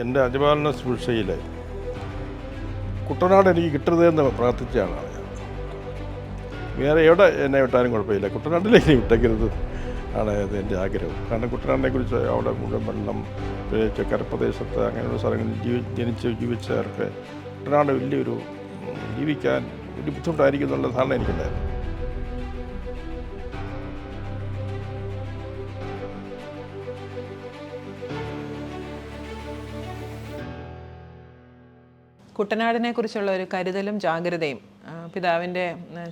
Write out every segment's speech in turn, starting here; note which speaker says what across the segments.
Speaker 1: എന്റെ അജപാലന ശുശ്രൂഷയിൽ കുട്ടനാട് എനിക്ക് കിട്ടരുതെന്ന് പ്രാർത്ഥിച്ചാണ് വേറെ എവിടെ എന്നെ വിട്ടാലും കുഴപ്പമില്ല. കുട്ടനാട്ടിലേക്ക് വിട്ടേക്കരുത് ആണ് എന്റെ ആഗ്രഹം. കാരണം കുട്ടനാടിനെ കുറിച്ച് അവിടെ മുഴുവൻ വെള്ളം പ്രത്യേകിച്ച് കരപ്രദേശത്ത് അങ്ങനെയുള്ള സ്ഥലങ്ങളിൽ ജീവി ജനിച്ച് ജീവിച്ചവർക്ക് കുട്ടനാട് വലിയൊരു ജീവിക്കാൻ ഒരു ബുദ്ധിമുട്ടായിരിക്കും എന്നുള്ള ധാരണ എനിക്കുണ്ടായിരുന്നു.
Speaker 2: കുട്ടനാടിനെ കുറിച്ചുള്ള ഒരു കരുതലും ജാഗ്രതയും പിതാവിന്റെ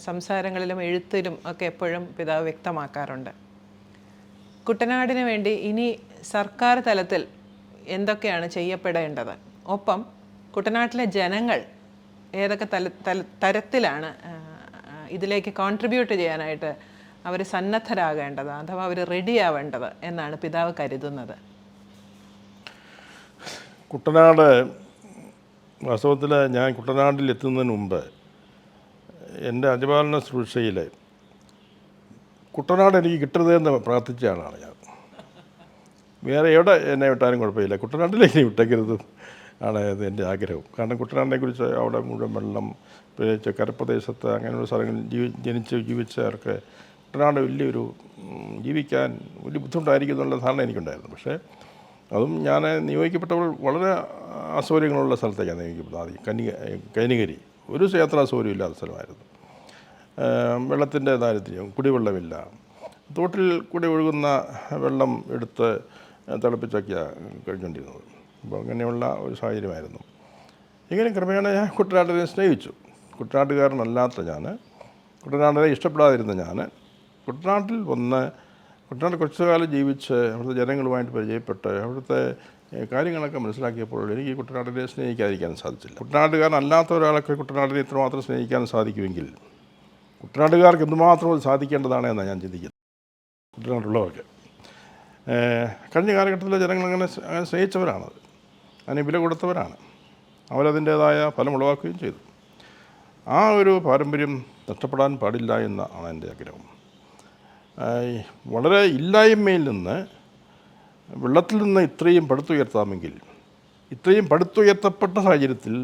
Speaker 2: സംസാരങ്ങളിലും എഴുത്തിലും ഒക്കെ എപ്പോഴും പിതാവ് വ്യക്തമാക്കാറുണ്ട്. കുട്ടനാടിന് വേണ്ടി ഇനി സർക്കാർ തലത്തിൽ എന്തൊക്കെയാണ് ചെയ്യപ്പെടേണ്ടത്? ഒപ്പം കുട്ടനാട്ടിലെ ജനങ്ങൾ ഏതൊക്കെ തല തല തരത്തിലാണ് ഇതിലേക്ക് കോൺട്രിബ്യൂട്ട് ചെയ്യാനായിട്ട് അവർ സന്നദ്ധരാകേണ്ടത് അഥവാ അവർ റെഡിയാവേണ്ടത് എന്നാണ് പിതാവ് കരുതുന്നത്?
Speaker 1: കുട്ടനാട് വാസ്തവത്തിൽ ഞാൻ കുട്ടനാട്ടിൽ എത്തുന്നതിന് മുമ്പ് എന്റെ അജപാലന ശുശ്രൂഷയിൽ കുട്ടനാട് എനിക്ക് കിട്ടരുതെന്ന് പ്രാർത്ഥിച്ച ആളാണ് ഞാൻ. വേറെ എവിടെ എന്നെ വിട്ടാലും കുഴപ്പമില്ല. കുട്ടനാട്ടിലേക്ക് വിട്ടേക്കരുത് ആണ് എന്റെ ആഗ്രഹം. കാരണം കുട്ടനാടിനെക്കുറിച്ച് അവിടെ മുഴുവൻ വെള്ളം പ്രത്യേകിച്ച് കരപ്രദേശത്ത് അങ്ങനെയുള്ള സ്ഥലങ്ങളിൽ ജീവി ജനിച്ച് ജീവിച്ചവർക്ക് കുട്ടനാട് വലിയൊരു ജീവിക്കാൻ വലിയ ബുദ്ധിമുട്ടായിരിക്കും എന്നുള്ള ധാരണ എനിക്കുണ്ടായിരുന്നു. പക്ഷേ അതും ഞാൻ നിയോഗിക്കപ്പെട്ടപ്പോൾ വളരെ അസൗകര്യങ്ങളുള്ള സ്ഥലത്തേക്കാണ് നിയോഗിക്കപ്പെട്ടത് ആദ്യം. കന്നി കൈനികരി ഒരു യാത്രാ അസൗകര്യം ഇല്ലാത്ത സ്ഥലമായിരുന്നു വെള്ളത്തിന്റെ ദാരിദ്ര്യം കുടിവെള്ളമില്ല. തോട്ടിൽ കൂടി ഒഴുകുന്ന വെള്ളം എടുത്ത് തിളപ്പിച്ചൊക്കെയാണ് കഴിഞ്ഞുകൊണ്ടിരുന്നത്. അപ്പോൾ അങ്ങനെയുള്ള ഒരു സാഹചര്യമായിരുന്നു. ഇങ്ങനെ ക്രമേണ ഞാൻ കുട്ടനാട്ടിനെ സ്നേഹിച്ചു. കുട്ടനാട്ടുകാരനല്ലാത്ത ഞാൻ കുട്ടനാട്ടിനെ ഇഷ്ടപ്പെടാതിരുന്ന ഞാൻ കുട്ടനാട്ടിൽ വന്ന് കുട്ടനാട് കുറച്ചു കാലം ജീവിച്ച് അവിടുത്തെ ജനങ്ങളുമായിട്ട് പരിചയപ്പെട്ട് അവിടുത്തെ കാര്യങ്ങളൊക്കെ മനസ്സിലാക്കിയപ്പോൾ എനിക്ക് കുട്ടനാടിനെ സ്നേഹിക്കാതിരിക്കാൻ സാധിച്ചില്ല. കുട്ടനാട്ടുകാരനല്ലാത്ത ഒരാളൊക്കെ കുട്ടനാടിനെ ഇത്രമാത്രം സ്നേഹിക്കാൻ സാധിക്കുമെങ്കിൽ കുട്ടനാട്ടുകാർക്ക് എന്തുമാത്രം അത് സാധിക്കേണ്ടതാണ് എന്നാണ് ഞാൻ ചിന്തിക്കുന്നത്. കുട്ടനാട്ടിലുള്ളവർക്ക് കഴിഞ്ഞ കാലഘട്ടത്തിലെ ജനങ്ങൾ അങ്ങനെ അങ്ങനെ സ്നേഹിച്ചവരാണത്. അതിന് വില കൊടുത്തവരാണ്. അവരതിന്റേതായ ഫലം ഉളവാക്കുകയും ചെയ്തു. ആ ഒരു പാരമ്പര്യം നഷ്ടപ്പെടാൻ പാടില്ല എന്നാണ് എന്റെ ആഗ്രഹം. വളരെ ഇല്ലായ്മയിൽ നിന്ന് വെള്ളത്തിൽ നിന്ന് ഇത്രയും പടുത്തുയർത്താമെങ്കിൽ ഇത്രയും പടുത്തുയർത്തപ്പെട്ട സാഹചര്യത്തിൽ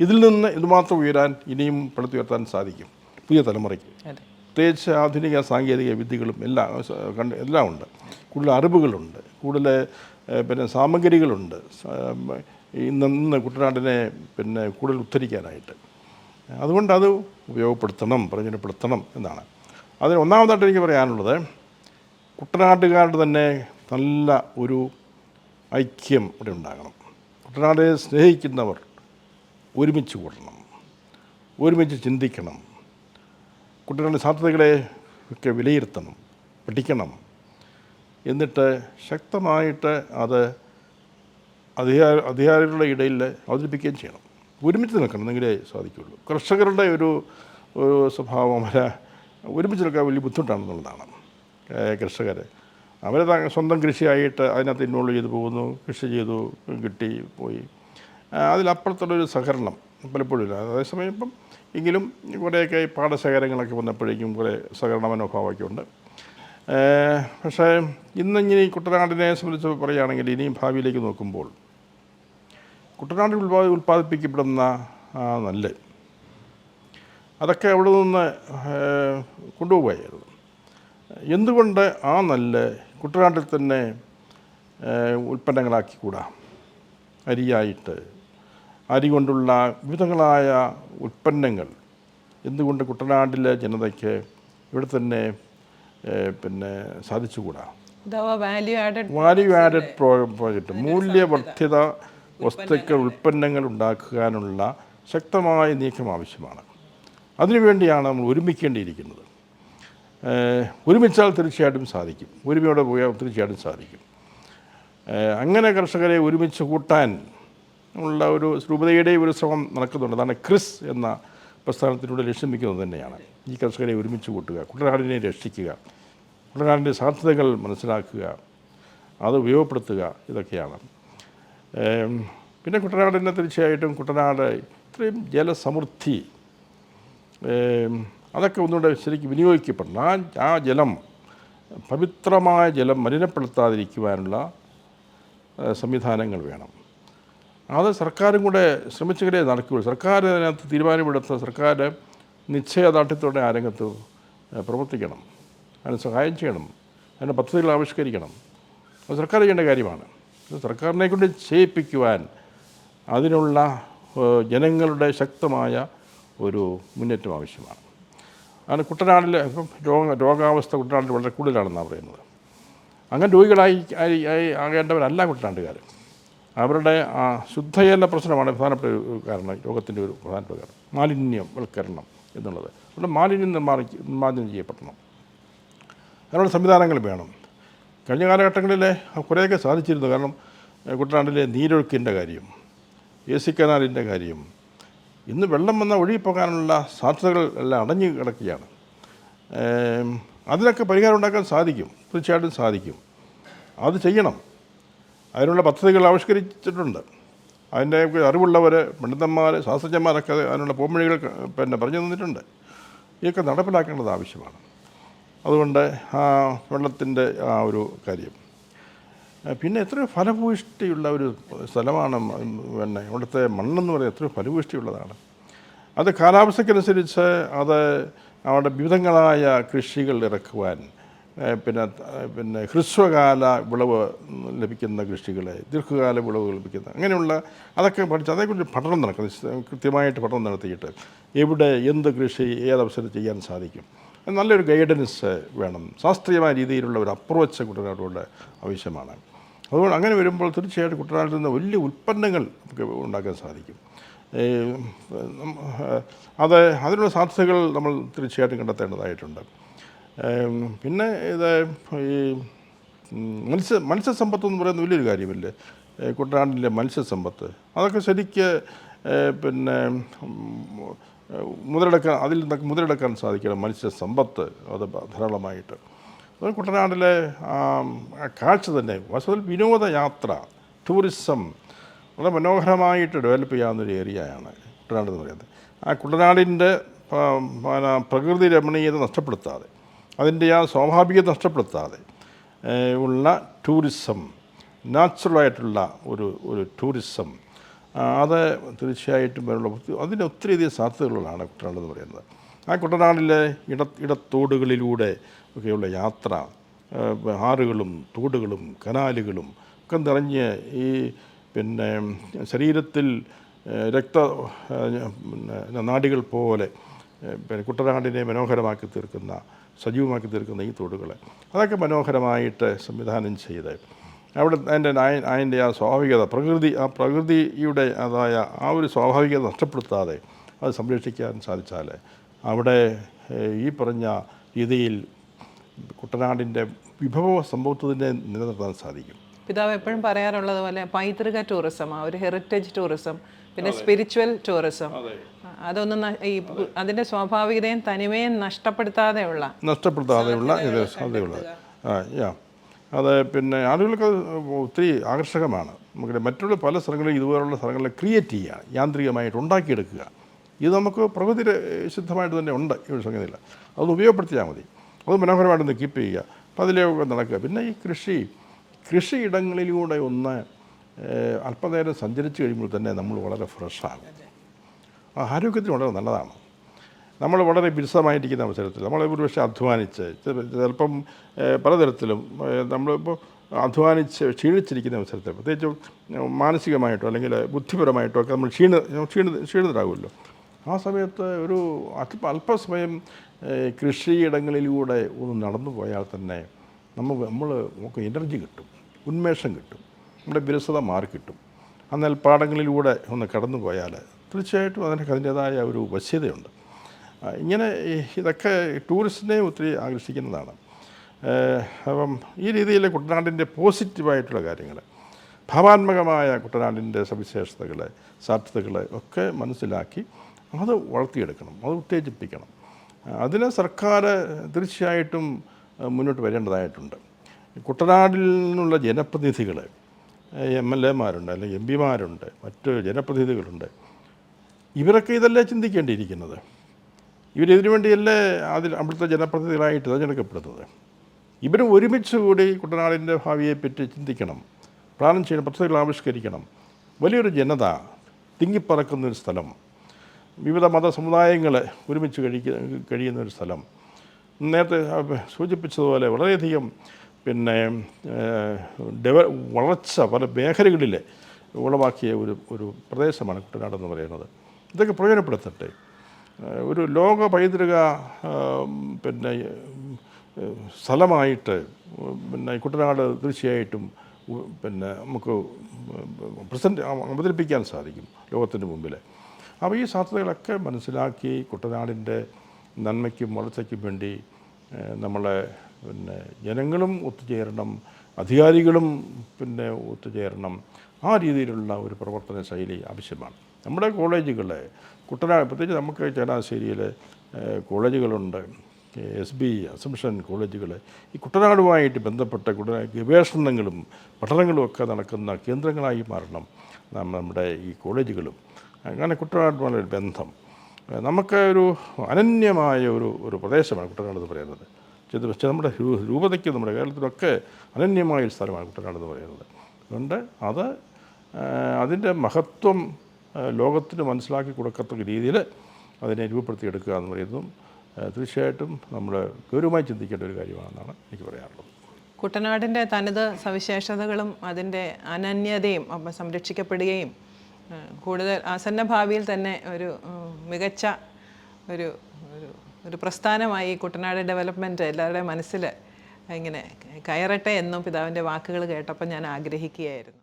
Speaker 1: ഇതിൽ നിന്ന് ഇതുമാത്രം ഉയരാൻ ഇനിയും പടുത്തുയർത്താൻ സാധിക്കും പുതിയ തലമുറയ്ക്ക്. പ്രത്യേകിച്ച് ആധുനിക സാങ്കേതിക വിദ്യകളും എല്ലാം കണ്ട് എല്ലാം ഉണ്ട്. കൂടുതൽ അറിവുകളുണ്ട്. കൂടുതൽ പിന്നെ സാമഗ്രികളുണ്ട്. ഇന്ന് ഇന്ന് കുട്ടനാടിനെ പിന്നെ കൂടുതൽ ഉദ്ധരിക്കാനായിട്ട്. അതുകൊണ്ട് അത് ഉപയോഗപ്പെടുത്തണം പ്രയോജനപ്പെടുത്തണം എന്നാണ്. അതിന് ഒന്നാമതായിട്ട് എനിക്ക് പറയാനുള്ളത് കുട്ടനാട്ടുകാരുടെ തന്നെ നല്ല ഒരു ഐക്യം ഇവിടെ ഉണ്ടാകണം. കുട്ടനാടിനെ സ്നേഹിക്കുന്നവർ ഒരുമിച്ച് കൂടണം ഒരുമിച്ച് ചിന്തിക്കണം കുട്ടികളുടെ സാധ്യതകളെ ഒക്കെ വിലയിരുത്തണം പഠിക്കണം എന്നിട്ട് ശക്തമായിട്ട് അത് അധികാര അധികാരികളുടെ ഇടയിൽ അവതരിപ്പിക്കുകയും ചെയ്യണം. ഒരുമിച്ച് നിൽക്കണം എന്നെങ്കിലേ സാധിക്കുകയുള്ളൂ. കർഷകരുടെ ഒരു ഒരു സ്വഭാവം ഒരുമിച്ച് നിൽക്കാൻ വലിയ ബുദ്ധിമുട്ടാണെന്നുള്ളതാണ്. കർഷകർ അവർ സ്വന്തം കൃഷിയായിട്ട് അതിനകത്ത് ഇൻവോൾവ് ചെയ്ത് പോകുന്നു കൃഷി ചെയ്തു കിട്ടി പോയി. അതിലപ്പുറത്തുള്ളൊരു സഹകരണം പലപ്പോഴും ഇല്ല. അതേസമയം ഇപ്പം എങ്കിലും കുറേയൊക്കെ പാടശേഖരങ്ങളൊക്കെ വന്നപ്പോഴേക്കും കുറേ സഹകരണ മനോഭാവമൊക്കെ ഉണ്ട് പക്ഷേ ഇന്നിങ്ങനെ കുട്ടനാടിനെ സംബന്ധിച്ച് പറയുകയാണെങ്കിൽ ഇനിയും ഭാവിയിലേക്ക് നോക്കുമ്പോൾ കുട്ടനാട്ടിൽ ഉൽപാദി ഉൽപ്പാദിപ്പിക്കപ്പെടുന്ന നെല്ല് അതൊക്കെ അവിടെ നിന്ന് കൊണ്ടുപോവുകയായിരുന്നു. എന്തുകൊണ്ട് ആ നെല്ല് കുട്ടനാട്ടിൽ തന്നെ ഉൽപ്പന്നങ്ങളാക്കിക്കൂടാ? അരിയായിട്ട്. അരി കൊണ്ടുള്ള വിവിധങ്ങളായ ഉൽപ്പന്നങ്ങൾ എന്തുകൊണ്ട് കുട്ടനാട്ടിലെ ജനതയ്ക്ക് ഇവിടെ തന്നെ പിന്നെ സാധിച്ചുകൂടാ?
Speaker 2: വാല്യൂ ആഡഡ്
Speaker 1: പ്രോജക്റ്റ് മൂല്യവർദ്ധിത വസ്തുക്കൾ ഉൽപ്പന്നങ്ങൾ. ഉണ്ടാക്കാനുള്ള ശക്തമായ നീക്കം ആവശ്യമാണ്. അതിനുവേണ്ടിയാണ് നമ്മൾ ഒരുമിക്കേണ്ടിയിരിക്കുന്നത്. ഒരുമിച്ചാൽ തീർച്ചയായിട്ടും സാധിക്കും. ഒരുമയോടെ പോയാൽ തീർച്ചയായിട്ടും സാധിക്കും. അങ്ങനെ കർഷകരെ ഒരുമിച്ച് കൂട്ടാൻ ഉള്ള ഒരു രൂപതയുടെ ഒരു ശ്രമം നടക്കുന്നുണ്ട്. അതാണ് ക്രിസ് എന്ന പ്രസ്ഥാനത്തിലൂടെ ലക്ഷ്യം വയ്ക്കുന്നത് തന്നെയാണ്. ഈ കർഷകരെ ഒരുമിച്ച് കൂട്ടുക കുട്ടനാടിനെ രക്ഷിക്കുക കുട്ടനാടിന്റെ സാധ്യതകൾ മനസ്സിലാക്കുക അത് ഉപയോഗപ്പെടുത്തുക ഇതൊക്കെയാണ്. പിന്നെ കുട്ടനാടിനെ തീർച്ചയായിട്ടും കുട്ടനാട് ഇത്രയും ജലസമൃദ്ധി അതൊക്കെ ഒന്നുകൂടെ ശരിക്കും വിനിയോഗിക്കപ്പെടണം. ആ ആ ജലം പവിത്രമായ ജലം മലിനപ്പെടുത്താതിരിക്കുവാനുള്ള സംവിധാനങ്ങൾ വേണം. അത് സർക്കാരും കൂടെ ശ്രമിച്ചെങ്കിലേ നടക്കുകയുള്ളൂ. സർക്കാർ അതിനകത്ത് തീരുമാനമെടുത്ത സർക്കാർ നിശ്ചയദാർഢ്യത്തോടെ ആ രംഗത്ത് പ്രവർത്തിക്കണം. അതിന് സഹായം ചെയ്യണം. അതിന് പദ്ധതികൾ ആവിഷ്കരിക്കണം. അത് സർക്കാർ ചെയ്യേണ്ട കാര്യമാണ്. സർക്കാരിനെ കൊണ്ട് ചെയ്യിപ്പിക്കുവാൻ അതിനുള്ള ജനങ്ങളുടെ ശക്തമായ ഒരു മുന്നേറ്റം ആവശ്യമാണ്. അങ്ങനെ കുട്ടനാടിൽ ഇപ്പം രോഗ രോഗാവസ്ഥ കുട്ടനാട്ടിൽ വളരെ കൂടുതലാണെന്നാണ് പറയുന്നത്. അങ്ങനെ രോഗികളായി ആകേണ്ടവരല്ല കുട്ടനാട്ടുകാർ അവരുടെ ആ ശുദ്ധജല പ്രശ്നമാണ് പ്രധാനപ്പെട്ട ഒരു കാരണം രോഗത്തിന്റെ ഒരു പ്രധാനപ്പെട്ട കാരണം. മാലിന്യവൽക്കരണം എന്നുള്ളത്. അവിടെ മാലിന്യം നിർമ്മാണി നിർമ്മാർജനം ചെയ്യപ്പെടണം. അതിനുള്ള സംവിധാനങ്ങൾ വേണം. കഴിഞ്ഞ കാലഘട്ടങ്ങളിൽ കുറേയൊക്കെ സാധിച്ചിരുന്നു. കാരണം കുട്ടനാട്ടിലെ നീരൊഴുക്കിന്റെ കാര്യം എ സി കനാലിന്റെ കാര്യം ഇന്ന് വെള്ളം വന്നാൽ ഒഴുകിപ്പോകാനുള്ള സാധ്യതകൾ എല്ലാം അടഞ്ഞു കിടക്കുകയാണ്. അതിനൊക്കെ പരിഹാരം ഉണ്ടാക്കാൻ സാധിക്കും. തീർച്ചയായിട്ടും സാധിക്കും. അത് ചെയ്യണം. അതിനുള്ള പദ്ധതികൾ ആവിഷ്കരിച്ചിട്ടുണ്ട്. അതിന്റെ അറിവുള്ളവർ പണ്ഡിതന്മാർ ശാസ്ത്രജ്ഞന്മാരൊക്കെ അത് അതിനുള്ള പോംവഴികൾ പിന്നെ പറഞ്ഞു തന്നിട്ടുണ്ട്. ഇതൊക്കെ നടപ്പിലാക്കേണ്ടത് ആവശ്യമാണ്. അതുകൊണ്ട് ആ വെള്ളത്തിന്റെ ആ ഒരു കാര്യം. പിന്നെ എത്രയോ ഫലഭൂയിഷ്ടിയുള്ള ഒരു സ്ഥലമാണ് പിന്നെ ഇവിടുത്തെ മണ്ണെന്ന് പറയുന്നത് എത്രയോ ഫലഭൂയിഷ്ടിയുള്ളതാണ് അത് കാലാവസ്ഥയ്ക്കനുസരിച്ച് അത് അവിടെ വിവിധങ്ങളായ കൃഷികൾ ഇറക്കുവാൻ പിന്നെ പിന്നെ ഹ്രസ്വകാല വിളവ് ലഭിക്കുന്ന കൃഷികൾ ദീർഘകാല വിളവ് ലഭിക്കുന്ന അങ്ങനെയുള്ള അതൊക്കെ പഠിച്ച് അതേക്കുറിച്ച് പഠനം നടക്കുന്നു കൃത്യമായിട്ട് പഠനം നടത്തിയിട്ട് എവിടെ എന്ത് കൃഷി ഏതവസരം ചെയ്യാൻ സാധിക്കും. നല്ലൊരു ഗൈഡൻസ് വേണം. ശാസ്ത്രീയമായ രീതിയിലുള്ള ഒരു അപ്രോച്ച് കുട്ടനാട്ടോട് ആവശ്യമാണ്. അതുകൊണ്ട് അങ്ങനെ വരുമ്പോൾ തീർച്ചയായിട്ടും കുട്ടനാട്ടിൽ നിന്ന് വലിയ ഉൽപ്പന്നങ്ങൾ നമുക്ക് ഉണ്ടാക്കാൻ സാധിക്കും. അത് അതിനുള്ള സാധ്യതകൾ നമ്മൾ തീർച്ചയായിട്ടും കണ്ടെത്തേണ്ടതായിട്ടുണ്ട്. പിന്നെ ഇത് ഈ മത്സ്യ മത്സ്യസമ്പത്ത് എന്ന് പറയുന്നത് വലിയൊരു കാര്യമല്ലേ? കുട്ടനാടിന്റെ മത്സ്യസമ്പത്ത്. അതൊക്കെ ശരിക്ക് പിന്നെ മുതലെടുക്കാൻ അതിൽ നിന്നൊക്കെ മുതലെടുക്കാൻ സാധിക്കണം മത്സ്യസമ്പത്ത്. അത് ധാരാളമായിട്ട്. അത് കുട്ടനാട്ടിലെ കാഴ്ച തന്നെ. വാസ്തവത്തിൽ വിനോദയാത്ര ടൂറിസം വളരെ മനോഹരമായിട്ട് ഡെവലപ്പ് ചെയ്യാവുന്നൊരു ഏരിയയാണ് കുട്ടനാട് എന്ന് പറയുന്നത്. ആ കുട്ടനാടിന്റെ പിന്നെ പ്രകൃതി രമണീയത നഷ്ടപ്പെടുത്താതെ അതിന്റെ ആ സ്വാഭാവികത നഷ്ടപ്പെടുത്താതെ ഉള്ള ടൂറിസം നാച്ചുറലായിട്ടുള്ള ഒരു ഒരു ടൂറിസം അത് തീർച്ചയായിട്ടും അതിന്റെ ഒത്തിരി- അധികം സാധ്യതകളാണ് കുട്ടനാട് എന്ന് പറയുന്നത്. ആ കുട്ടനാടിലെ ഇട ഇടത്തോടുകളിലൂടെ ഒക്കെയുള്ള യാത്ര ആറുകളും തോടുകളും കനാലുകളും ഒക്കെ നിറഞ്ഞ് ഈ പിന്നെ ശരീരത്തിൽ രക്ത നാടികൾ പോലെ പിന്നെ കുട്ടനാടിനെ മനോഹരമാക്കി തീർക്കുന്ന സജീവമാക്കി തീർക്കുന്ന ഈ തോടുകൾ. അതൊക്കെ മനോഹരമായിട്ട് സംവിധാനം ചെയ്ത് അവിടെ അതിന്റെ നായ- അതിന്റെ ആ സ്വാഭാവികത പ്രകൃതി ആ പ്രകൃതിയുടെ അതായ ആ ഒരു സ്വാഭാവികത നഷ്ടപ്പെടുത്താതെ അത് സംരക്ഷിക്കാൻ സാധിച്ചാൽ അവിടെ ഈ പറഞ്ഞ രീതിയിൽ കുട്ടനാടിന്റെ വിഭവ സംഭവത്തിനെ നിലനിർത്താൻ സാധിക്കും.
Speaker 2: പിതാവ് എപ്പോഴും പറയാറുള്ളത് പോലെ പൈതൃക ടൂറിസം ആ ഒരു ഹെറിറ്റേജ് ടൂറിസം പിന്നെ സ്പിരിച്വൽ ടൂറിസം അതൊന്നും ഈ അതിന്റെ സ്വാഭാവികതയും തനിമയും നഷ്ടപ്പെടുത്താതെയുള്ള
Speaker 1: നഷ്ടപ്പെടുത്താതെയുള്ള ഇത് സാധ്യതയുള്ളത് യാ. അത് പിന്നെ ആളുകൾക്ക് ഒത്തിരി ആകർഷകമാണ്. നമുക്ക് മറ്റുള്ള പല സ്ഥലങ്ങളിലും ഇതുപോലുള്ള സ്ഥലങ്ങളിൽ ക്രിയേറ്റ് ചെയ്യുക യാന്ത്രികമായിട്ട് ഉണ്ടാക്കിയെടുക്കുക. ഇത് നമുക്ക് പ്രകൃതി സിദ്ധമായിട്ട് തന്നെ ഉണ്ട്. ഈ ഒരു സംഗതിയില്ല അത് ഉപയോഗപ്പെടുത്തിയാൽ മതി. അത് മനോഹരമായിട്ടൊന്ന് കീപ്പ് ചെയ്യുക. അപ്പോൾ അതിലേക്ക് നടക്കുക. പിന്നെ ഈ കൃഷി. കൃഷിയിടങ്ങളിലൂടെ ഒന്ന് അല്പനേരം സഞ്ചരിച്ച് കഴിയുമ്പോൾ തന്നെ നമ്മൾ വളരെ ഫ്രഷാകും ആരോഗ്യത്തിന് വളരെ നല്ലതാണ്. നമ്മൾ വളരെ വിരസമായിരിക്കുന്ന അവസരത്തിൽ നമ്മൾ ഒരു പക്ഷേ അധ്വാനിച്ച് ചില- ചിലപ്പം പലതരത്തിലും നമ്മളിപ്പോൾ അധ്വാനിച്ച് ക്ഷീണിച്ചിരിക്കുന്ന അവസരത്തിൽ പ്രത്യേകിച്ച് മാനസികമായിട്ടോ അല്ലെങ്കിൽ ബുദ്ധിപരമായിട്ടോ ഒക്കെ നമ്മൾ ക്ഷീണ ക്ഷീണ ക്ഷീണിതരാകുമല്ലോ. ആ സമയത്ത് ഒരു അല്പ അല്പസമയം കൃഷിയിടങ്ങളിലൂടെ ഒന്ന് നടന്നു പോയാൽ തന്നെ നമ്മൾ നമ്മൾ നമുക്ക് എനർജി കിട്ടും ഉന്മേഷം കിട്ടും നമ്മുടെ വിരസത മാറി കിട്ടും. ആ നെൽപ്പാടങ്ങളിലൂടെ ഒന്ന് കടന്നു പോയാൽ തീർച്ചയായിട്ടും അതിനൊക്കെ അതിന്റേതായ ഒരു വശ്യതയുണ്ട്. ഇങ്ങനെ ഇതൊക്കെ ടൂറിസ്റ്റിനെ ഒത്തിരി ആകർഷിക്കുന്നതാണ്. അപ്പം ഈ രീതിയിൽ കുട്ടനാടിന്റെ പോസിറ്റീവായിട്ടുള്ള കാര്യങ്ങൾ ഭാവാത്മകമായ കുട്ടനാടിന്റെ സവിശേഷതകൾ സാധ്യതകൾ ഒക്കെ മനസ്സിലാക്കി അത് വളർത്തിയെടുക്കണം അത് ഉത്തേജിപ്പിക്കണം. അതിന് സർക്കാർ തീർച്ചയായിട്ടും മുന്നോട്ട് വരേണ്ടതായിട്ടുണ്ട്. കുട്ടനാടിൽ നിന്നുള്ള ജനപ്രതിനിധികൾ എം എൽ എമാരുണ്ട് അല്ലെങ്കിൽ എം പിമാരുണ്ട് മറ്റ് ജനപ്രതിനിധികളുണ്ട് ഇവരൊക്കെ ഇതല്ലേ ചിന്തിക്കേണ്ടിയിരിക്കുന്നത്? ഇവരിതിനു വേണ്ടിയല്ലേ അതിൽ അവിടുത്തെ ജനപ്രതിനിധികളായിട്ട് തിരഞ്ഞെടുക്കപ്പെടുന്നത്? ഇവരും ഒരുമിച്ച് കൂടി കുട്ടനാടിന്റെ ഭാവിയെപ്പറ്റി ചിന്തിക്കണം പ്ലാൻ ചെയ്യണം പദ്ധതികൾ ആവിഷ്കരിക്കണം. വലിയൊരു ജനത തിങ്ങിപ്പറക്കുന്ന ഒരു സ്ഥലം വിവിധ മത സമുദായങ്ങൾ ഒരുമിച്ച് കഴിക്ക കഴിയുന്ന ഒരു സ്ഥലം. നേരത്തെ സൂചിപ്പിച്ചതുപോലെ വളരെയധികം പിന്നെ ഡെവ വളർച്ച പല മേഖലകളിൽ ഉളവാക്കിയ ഒരു ഒരു പ്രദേശമാണ് കുട്ടനാട് എന്ന് പറയുന്നത്. ഇതൊക്കെ പ്രയോജനപ്പെടുത്തട്ടെ. ഒരു ലോക പൈതൃക പിന്നെ സ്ഥലമായിട്ട് പിന്നെ കുട്ടനാട് തീർച്ചയായിട്ടും പിന്നെ നമുക്ക് പ്രസന്റ് അവതരിപ്പിക്കാൻ സാധിക്കും ലോകത്തിന്റെ മുമ്പിൽ അപ്പോൾ ഈ സാധ്യതകളൊക്കെ മനസ്സിലാക്കി കുട്ടനാടിന്റെ നന്മയ്ക്കും വളർച്ചയ്ക്കും വേണ്ടി നമ്മളെ പിന്നെ ജനങ്ങളും ഒത്തുചേരണം അധികാരികളും പിന്നെ ഒത്തുചേരണം ആ രീതിയിലുള്ള ഒരു പ്രവർത്തന ശൈലി ആവശ്യമാണ്. നമ്മുടെ കോളേജുകളെ കുട്ടനാട് പ്രത്യേകിച്ച് നമുക്ക് ചങ്ങനാശ്ശേരിയിൽ കോളേജുകളുണ്ട് എസ് ബി അസംഷൻ കോളേജുകൾ ഈ കുട്ടനാടുമായിട്ട് ബന്ധപ്പെട്ട കുട്ടനാട് ഗവേഷണങ്ങളും പഠനങ്ങളും ഒക്കെ നടക്കുന്ന കേന്ദ്രങ്ങളായി മാറണം നമ്മുടെ ഈ കോളേജുകളും. അങ്ങനെ കുട്ടനാടുമായുള്ള ബന്ധം. നമുക്ക് ഒരു അനന്യമായ ഒരു ഒരു പ്രദേശമാണ് കുട്ടനാട് എന്ന് പറയുന്നത്. ചെയ്ത് പക്ഷേ നമ്മുടെ രൂപതയ്ക്ക് നമ്മുടെ കേരളത്തിലൊക്കെ അനന്യമായ ഒരു സ്ഥലമാണ് കുട്ടനാട് എന്ന് പറയുന്നത്. അതുകൊണ്ട് അത് അതിന്റെ മഹത്വം ലോകത്തിന് മനസ്സിലാക്കി കൊടുക്കത്തക്ക രീതിയിൽ അതിനെ രൂപപ്പെടുത്തിയെടുക്കുക എന്ന് പറയുന്നതും തീർച്ചയായിട്ടും നമ്മൾ ഗൗരവമായി ചിന്തിക്കേണ്ട ഒരു കാര്യമാണെന്നാണ് എനിക്ക് പറയാനുള്ളത്.
Speaker 2: കുട്ടനാടിന്റെ തനത് സവിശേഷതകളും അതിന്റെ അനന്യതയും സംരക്ഷിക്കപ്പെടുകയും കൂടുതൽ ആസന്ന ഭാവിയിൽ തന്നെ ഒരു മികച്ച ഒരു ഒരു പ്രസ്ഥാനമായി ഈ കുട്ടനാട് ഡെവലപ്മെന്റ് എല്ലാവരുടെയും മനസ്സിൽ ഇങ്ങനെ കയറട്ടെ എന്നും പിതാവിന്റെ വാക്കുകൾ കേട്ടപ്പോൾ ഞാൻ ആഗ്രഹിക്കുകയായിരുന്നു.